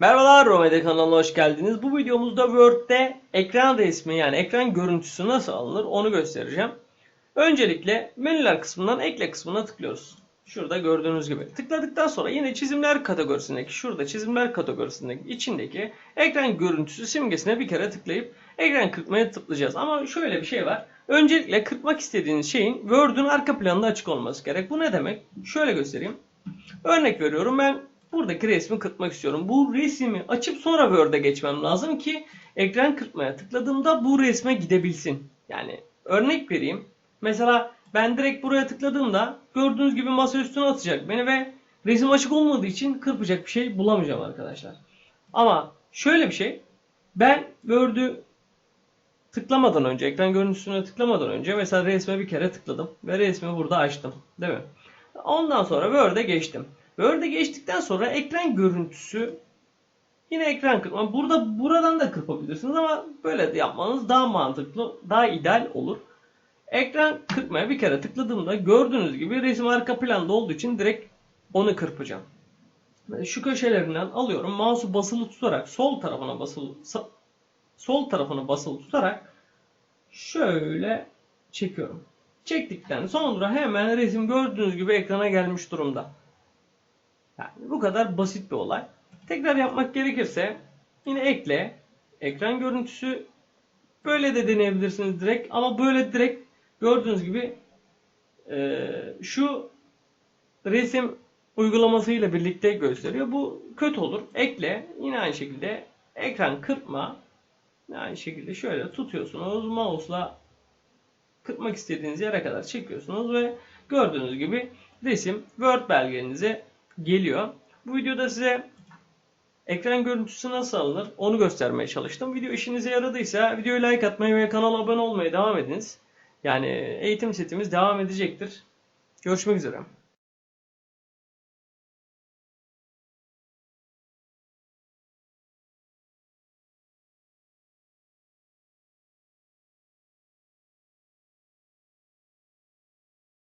Merhabalar Romede kanalına hoş geldiniz. Bu videomuzda Word'de ekran resmi yani ekran görüntüsü nasıl alınır onu göstereceğim. Öncelikle menüler kısmından ekle kısmına tıklıyoruz. Şurada gördüğünüz gibi. Tıkladıktan sonra yine çizimler kategorisindeki şurada çizimler kategorisindeki içindeki ekran görüntüsü simgesine bir kere tıklayıp ekran kırpmaya tıklayacağız. Ama şöyle bir şey var. Öncelikle kırpmak istediğiniz şeyin Word'ün arka planında açık olması gerek. Bu ne demek? Şöyle göstereyim. Örnek veriyorum ben buradaki resmi kırpmak istiyorum. Bu resmi açıp sonra Word'e geçmem lazım ki ekran kırpmaya tıkladığımda bu resme gidebilsin. Yani örnek vereyim. Mesela ben direkt buraya tıkladığımda gördüğünüz gibi masa üstüne atacak beni ve resim açık olmadığı için kırpacak bir şey bulamayacağım arkadaşlar. Ama şöyle bir şey. Ben Word'ü tıklamadan önce, ekran görüntüsüne tıklamadan önce mesela resme bir kere tıkladım ve resmi burada açtım. Değil mi? Ondan sonra Word'e geçtim. Word'e geçtikten sonra ekran görüntüsü yine ekran kırpma. Burada buradan da kırpabilirsiniz ama böyle de yapmanız daha mantıklı, daha ideal olur. Ekran kırpmaya bir kere tıkladığımda gördüğünüz gibi resim arka planda olduğu için direkt onu kırpacağım. Şu köşelerinden alıyorum. Mouse'u basılı tutarak sol tarafına basılı sol tarafına basılı tutarak şöyle çekiyorum. Çektikten sonra hemen resim gördüğünüz gibi ekrana gelmiş durumda. Yani bu kadar basit bir olay. Tekrar yapmak gerekirse yine ekle, ekran görüntüsü böyle de deneyebilirsiniz direkt ama böyle direkt gördüğünüz gibi e, şu resim uygulamasıyla birlikte gösteriyor. Bu kötü olur. Ekle yine aynı şekilde ekran kırpma aynı şekilde şöyle tutuyorsunuz mouse'la kırpmak istediğiniz yere kadar çekiyorsunuz ve gördüğünüz gibi resim Word belgenize geliyor. Bu videoda size ekran görüntüsü nasıl alınır onu göstermeye çalıştım. Video işinize yaradıysa videoyu like atmayı ve kanala abone olmaya devam ediniz. Yani eğitim setimiz devam edecektir. Görüşmek üzere.